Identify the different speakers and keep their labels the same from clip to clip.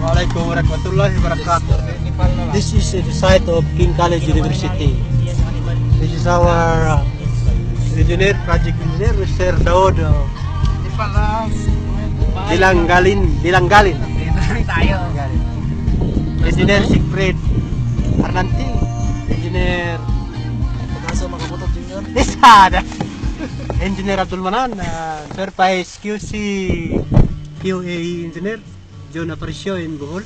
Speaker 1: Assalamualaikum warahmatullahi wabarakatuh. This is the site of King College University. This is our uh, engineer, project engineer, Mr. Daud uh, Dilanggalin, Dilanggalin.
Speaker 2: tayo.
Speaker 1: Engineer Sigfrid Arnanti. Engineer
Speaker 2: Kaso makabutot junior.
Speaker 1: Engineer Abdul Manan, uh, certified QC QA engineer, John Aparicio in Bohol.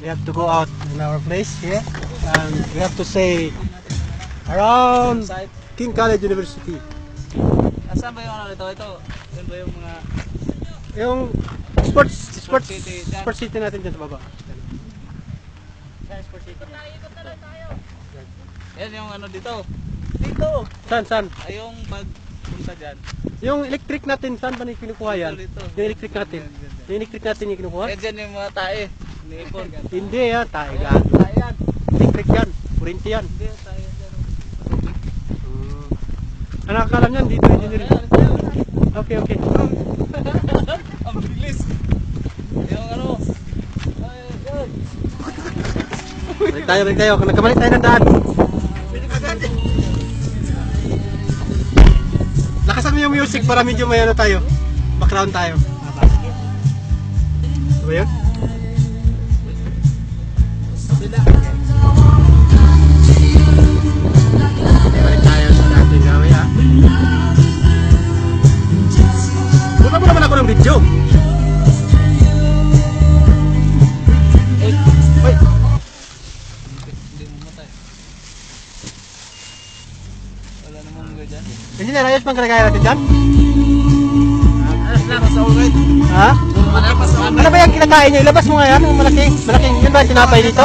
Speaker 1: We have to go out in our place here and we have to say around. King College University.
Speaker 2: Asan ba yung ano nito? Ito. Yan ba yung mga
Speaker 1: Yung sports sports
Speaker 2: City, dyan.
Speaker 1: sports city natin dyan sa baba.
Speaker 2: transport city? Yan yung ano dito. Dito.
Speaker 1: San san?
Speaker 2: Ay yung pagpunta dyan.
Speaker 1: Yung electric natin saan ba ni kinukuha yan?
Speaker 2: Dito, dito.
Speaker 1: Yung electric natin. Yung electric natin yung kinukuha?
Speaker 2: Yan dyan yung mga tae. Niipon.
Speaker 1: Hindi yan, tayo
Speaker 2: Ayan,
Speaker 1: gan.
Speaker 2: tae yan.
Speaker 1: Electric yan, kurinti yan.
Speaker 2: Hindi, tae yan.
Speaker 1: Hmm. Ano akala niyan dito engineering? Okay, okay.
Speaker 2: Ang bilis. Yung ano.
Speaker 1: Balik tayo, balik tayo. Nagkamali tayo ng daan. Mo yung music para medyo may ano tayo. Background tayo. Ano ba yun? Balik tayo sa ako ng video.
Speaker 2: Dyan.
Speaker 1: engineer, ayos bang kalagay natin dyan?
Speaker 2: Alas na, nasa alright.
Speaker 1: Ha?
Speaker 2: Sa
Speaker 1: Ano ba yung kinakain nyo? Ilabas mo nga yan, yung malaking, malaking, yun ba yung tinapay dito?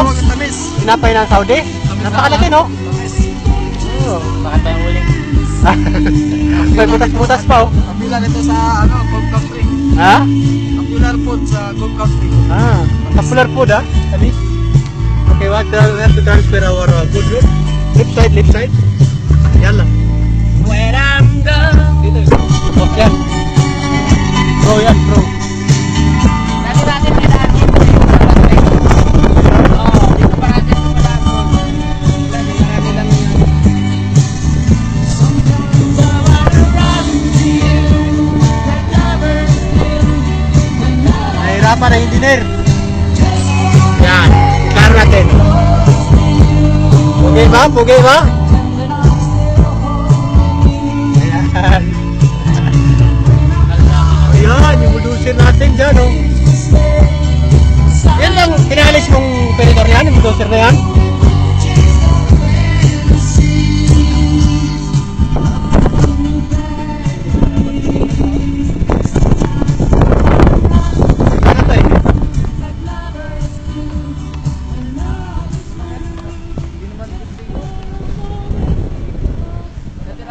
Speaker 1: Tinapay ng Saudi? Napakalaki, no?
Speaker 2: Baka tayong uling.
Speaker 1: May butas-butas pa, oh.
Speaker 2: Popular ito sa ano, Gulf Country.
Speaker 1: Ha?
Speaker 2: Popular food sa Gulf Country.
Speaker 1: Ah, popular food, ha? Kami? Okay, what, uh, we have to transfer our uh, good. Left side, left side. Yan
Speaker 2: When I'm done. Dito.
Speaker 1: Yan. Bro, yan, bro.
Speaker 2: Dati natin may daan dito. Oo, dito pa natin yung madaan doon. Wala, di na natin lang yun.
Speaker 1: Nahirapan ang engineer. Yan. Car natin. Okay ba? Okay ba? Bulldozer natin dyan, oh. Yan lang, pinalis mong operador yan, yung bulldozer na yan.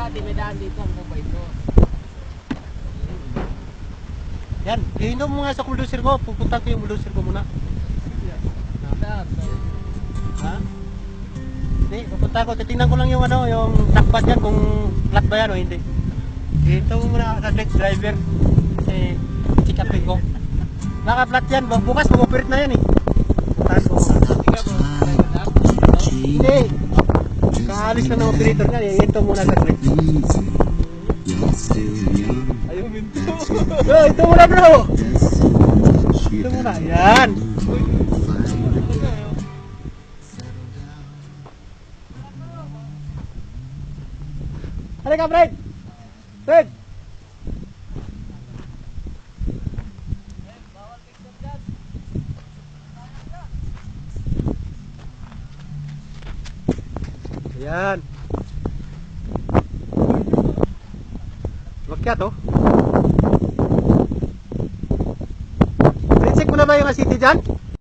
Speaker 2: Dati may daan dito. Ano ba ito?
Speaker 1: Yan, iinom mo nga sa bulldozer ko, pupunta ko yung bulldozer ko muna.
Speaker 2: Daan.
Speaker 1: Ha? Hindi, pupunta ko, titingnan ko lang yung ano, yung takbat yan, kung flat ba yan o hindi. Dito mo muna sa next driver. Kasi, check upin ko. Baka flat yan, bu- bukas mag-operate na yan eh.
Speaker 2: Ikaw bro.
Speaker 1: Hindi. Kaalis na ng operator niya. Ito muna sa next.
Speaker 2: Ayaw minto.
Speaker 1: Oh, ito muna bro! Ito muna, yan. Halika, Fred! Fred! Ayan. Makyat oh. Check mo na ba yung city dyan?